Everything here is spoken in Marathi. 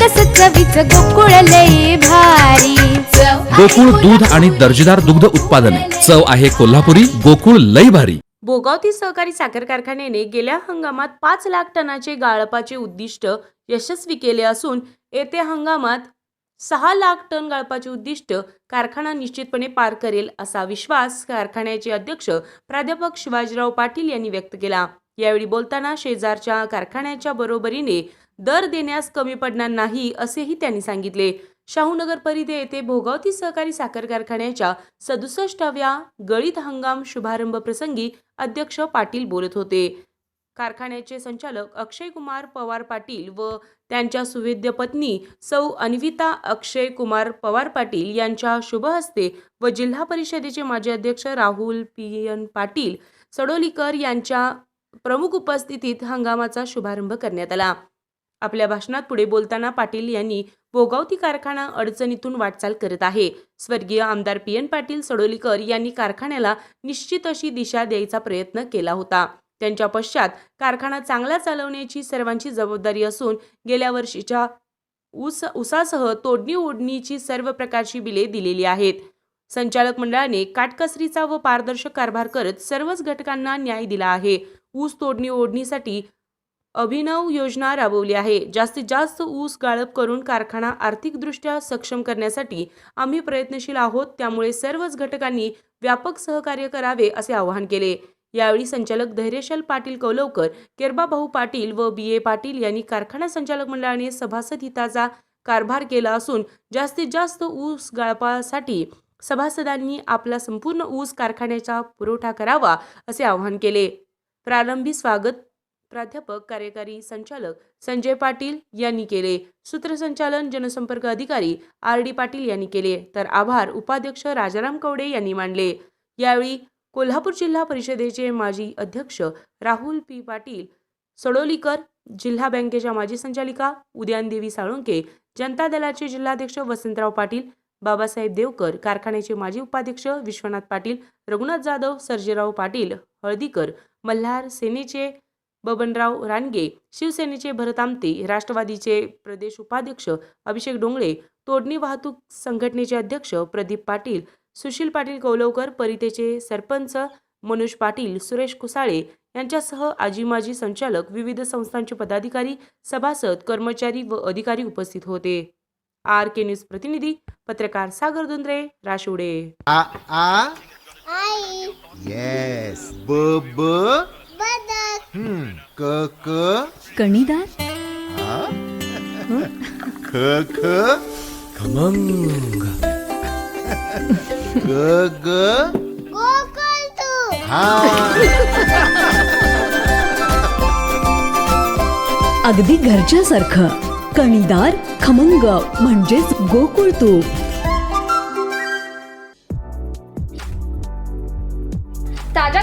सकस चवीच गोकुळ लई भारी. गोकुळ दूध आणि दर्जेदार दुग्ध उत्पादने. चव आहे कोल्हापुरी गोकुळ लई भारी. भोगावती सहकारी साखर कारखान्याने गेल्या हंगामात पाच लाख टनाचे गाळपाचे उद्दिष्ट यशस्वी केले असून येत्या हंगामात सहा लाख टन गाळपाचे उद्दिष्ट कारखाना निश्चितपणे पार करेल असा विश्वास कारखान्याचे अध्यक्ष प्राध्यापक शिवाजीराव पाटील यांनी व्यक्त केला. यावेळी बोलताना शेजारच्या कारखान्याच्या बरोबरीने दर देण्यास कमी पडणार नाही असेही त्यांनी सांगितले. शाहूनगर परिधे येथे भोगावती सहकारी साखर कारखान्याच्या सदुसष्टाव्या गळीत हंगाम शुभारंभ प्रसंगी अध्यक्ष पाटील बोलत होते. कारखान्याचे संचालक अक्षय कुमार पवार पाटील व त्यांच्या सुवेद्य पत्नी सौ अन्विता अक्षय कुमार पवार पाटील यांच्या शुभ हस्ते व जिल्हा परिषदेचे माजी अध्यक्ष राहुल पी एन पाटील सडोलीकर यांच्या प्रमुख उपस्थितीत हंगामाचा शुभारंभ करण्यात आला. आपल्या भाषणात पुढे बोलताना पाटील यांनी भोगावती कारखाना अडचणीतून वाटचाल करत आहे. स्वर्गीय आमदार पी एन पाटील सडोलीकर यांनी कारखान्याला निश्चित अशी दिशा द्यायचा प्रयत्न केला होता. त्यांच्या पश्चात कारखाना चांगला चालवण्याची सर्वांची जबाबदारी असून गेल्या वर्षीच्या ऊस ऊसासह तोडणी ओढणीची सर्व प्रकारची बिले दिलेली आहेत. संचालक मंडळाने काटकसरीचा व पारदर्शक कारभार करत सर्वच घटकांना न्याय दिला आहे. ऊस तोडणी ओढणीसाठी अभिनव योजना राबवली आहे. जास्तीत जास्त ऊस गाळप करून कारखाना आर्थिकदृष्ट्या सक्षम करण्यासाठी आम्ही प्रयत्नशील आहोत. त्यामुळे सर्वच घटकांनी व्यापक सहकार्य करावे असे आवाहन केले. यावेळी संचालक धैर्यशाल पाटील कौलवकर केरबाभाऊ पाटील व बी. ए. पाटील यांनी कारखाना संचालक मंडळाने सभासद हिताचा कारभार केला असून जास्तीत जास्त ऊस गाळपासाठी सभासदांनी आपला संपूर्ण ऊस कारखान्याचा पुरवठा करावा असे आवाहन केले. प्रारंभी स्वागत. प्राध्यापक कार्यकारी संचालक संजय पाटील यांनी केले. सूत्रसंचालन जनसंपर्क अधिकारी आर डी पाटील यांनी केले. तर आभार उपाध्यक्ष राजाराम कवडे यांनी मांडले यावेळी कोल्हापूर जिल्हा परिषदेचे माजी अध्यक्ष राहुल पी. पाटील सडोलीकर जिल्हा बँकेच्या माजी संचालिका उद्यानदेवी साळुंके जनता दलाचे जिल्हाध्यक्ष वसंतराव पाटील बाबासाहेब देवकर कारखान्याचे माजी उपाध्यक्ष विश्वनाथ पाटील रघुनाथ जाधव सर्जेराव पाटील हळदीकर मल्हार सेनेचे बबनराव रानगे शिवसेनेचे भरत आमते राष्ट्रवादीचे प्रदेश उपाध्यक्ष अभिषेक डोंगळे तोडणी वाहतूक संघटनेचे अध्यक्ष प्रदीप पाटील सुशील पाटील कौलवकर परितेचे सरपंच मनोज पाटील सुरेश कुसाळे यांच्यासह आजी माजी संचालक विविध संस्थांचे पदाधिकारी सभासद कर्मचारी व अधिकारी उपस्थित होते. आर के न्यूज प्रतिनिधी पत्रकार सागर दुंद्रे राशिवडे. आ आ? येस ब ब? हम्म क क? कणीदार हा? ख ख? खमंग. ग ग? गोकुळ तू हा. अगदी घरच्यासारखं. कणीदार खमंग म्हणजेच गोकुळ तूप ताज्या